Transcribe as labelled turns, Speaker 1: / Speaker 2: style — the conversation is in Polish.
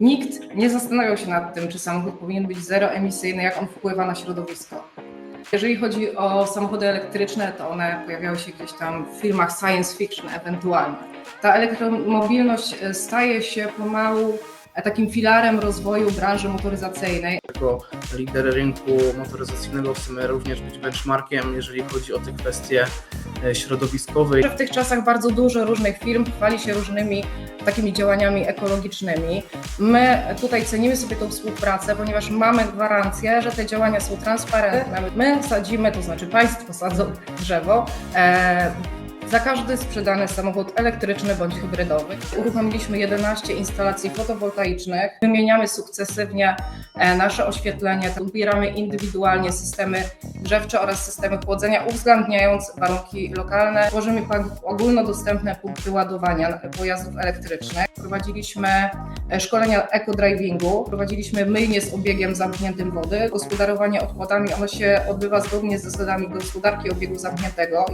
Speaker 1: Nikt nie zastanawiał się nad tym, czy samochód powinien być zeroemisyjny, jak on wpływa na środowisko. Jeżeli chodzi o samochody elektryczne, to one pojawiały się gdzieś tam w filmach science fiction ewentualnie. Ta elektromobilność e, staje się pomału takim filarem rozwoju branży motoryzacyjnej.
Speaker 2: Jako lider rynku motoryzacyjnego chcemy również być benchmarkiem, jeżeli chodzi o te kwestie e, środowiskowe.
Speaker 1: W tych czasach bardzo dużo różnych firm chwali się różnymi takimi działaniami ekologicznymi. My tutaj cenimy sobie tą współpracę, ponieważ mamy gwarancję, że te działania są transparentne. My sadzimy, to znaczy państwo sadzą drzewo. Za każdy sprzedany samochód elektryczny bądź hybrydowy. Uruchomiliśmy 11 instalacji fotowoltaicznych. Wymieniamy sukcesywnie e, nasze oświetlenie. Ubieramy indywidualnie systemy grzewcze oraz systemy chłodzenia, uwzględniając warunki lokalne. Tworzymy ogólnodostępne punkty ładowania pojazdów elektrycznych. Prowadziliśmy e, szkolenia eco-drivingu, prowadziliśmy myjnie z obiegiem zamkniętym wody. Gospodarowanie odpadami ono się odbywa zgodnie z zasadami gospodarki obiegu zamkniętego.